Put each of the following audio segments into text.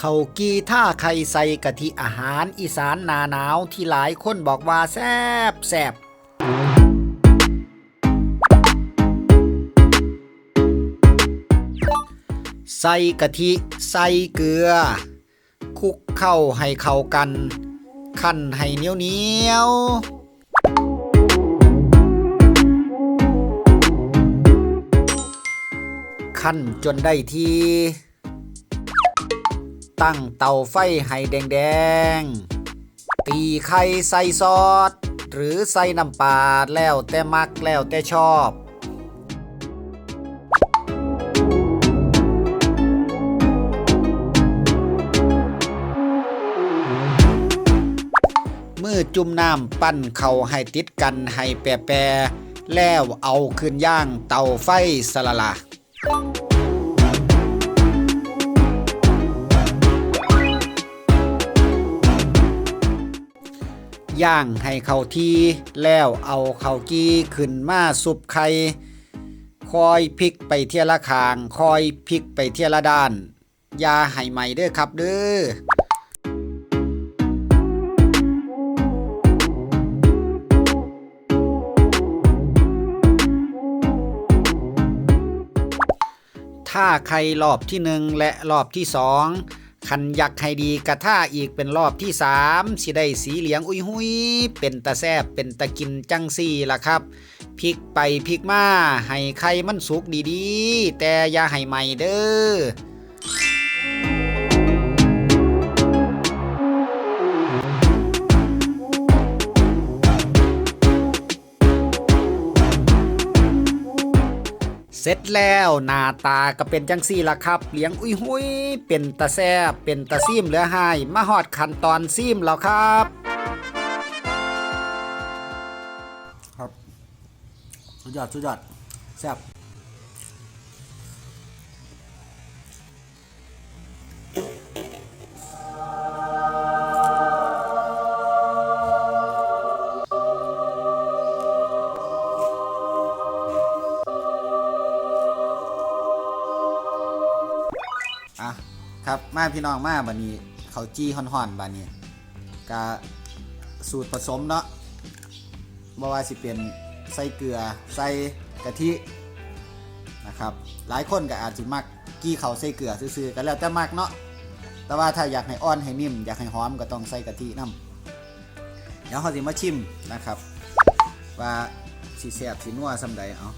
เขากีท่าไข่ใส่กะทิอาหารอีสานหนาหนาวที่หลายคนบอกว่าแซบแซบใส่กะทิใส่เกลือคลุกเข้าให้เข้ากัน ขั้นให้เหนียวเหนียวขั้นจนได้ที ตั้งเตาไฟให้แดงๆ ตีไข่ใส่ซอส หรือใส่น้ำปลาแล้วแต่มักแล้วแต่ชอบมือจุ่มน้ำปั้นเข่าให้ติดกันให้แปรๆแล้วเอาขึ้นย่างเตาไฟสละละ ย่างให้เข้าที่แล้วเอาเข้ากี้ขึ้นมาสุบไข่คอยพลิกไปเทียละคาง คอยพลิกไปเทียละด้านอย่าให้ใหม่เด้อครับเด้อถ้าใครรอบที่หนึ่งและรอบที่สอง คันยักให้ดีกระท่าอีกเป็นรอบที่สามสิได้สีเหลือง อุ้ยหุยเป็นตะแซบเป็นตะกินจังซี่ล่ะครับพลิกไปพลิกมาให้ไข่มันสุกดีๆ แต่อย่าให้ใหม่เด้อ สร็จแล้วหน้าตาก็เป็นจังซี่ละครับเลี้ยงอุ้ยหุยเป็นตะแซบเป็นตะซีมเหลือหายมาหอดขั้นตอนซีมแล้วครับ ครับสุดยอดสุดยอดแซบ ครับมาพี่น้องมาบันนี้เขาจี้ห่อนๆบันนี้กะสูตรผสมเนาะบ่ว่าสิเป็นใส่เกลือใส่กะทินะครับหลายคนก็อาจสิมักกี้เขาใส่เกลือซื่อๆก็แล้วแต่มักเนาะแต่ว่าถ้าอยากให้อ่อนให้นิ่ม อยากให้หอมก็ต้องใส่กะทินํเดี๋ยวเขาสิมาชิมนะครับ ว่าสิแซ่บสินัวซำใดเอา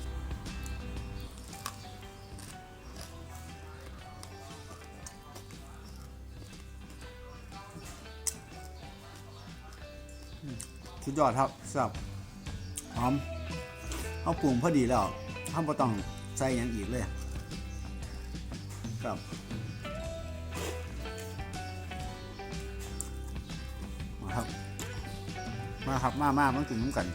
สุดยอดครับแซ่บหอมเขาปรุงพอดีแล้วเขาบ่ต้องใส่อย่างอีกเลยครับมาครับ มาครับมามามันกินน้ำกัน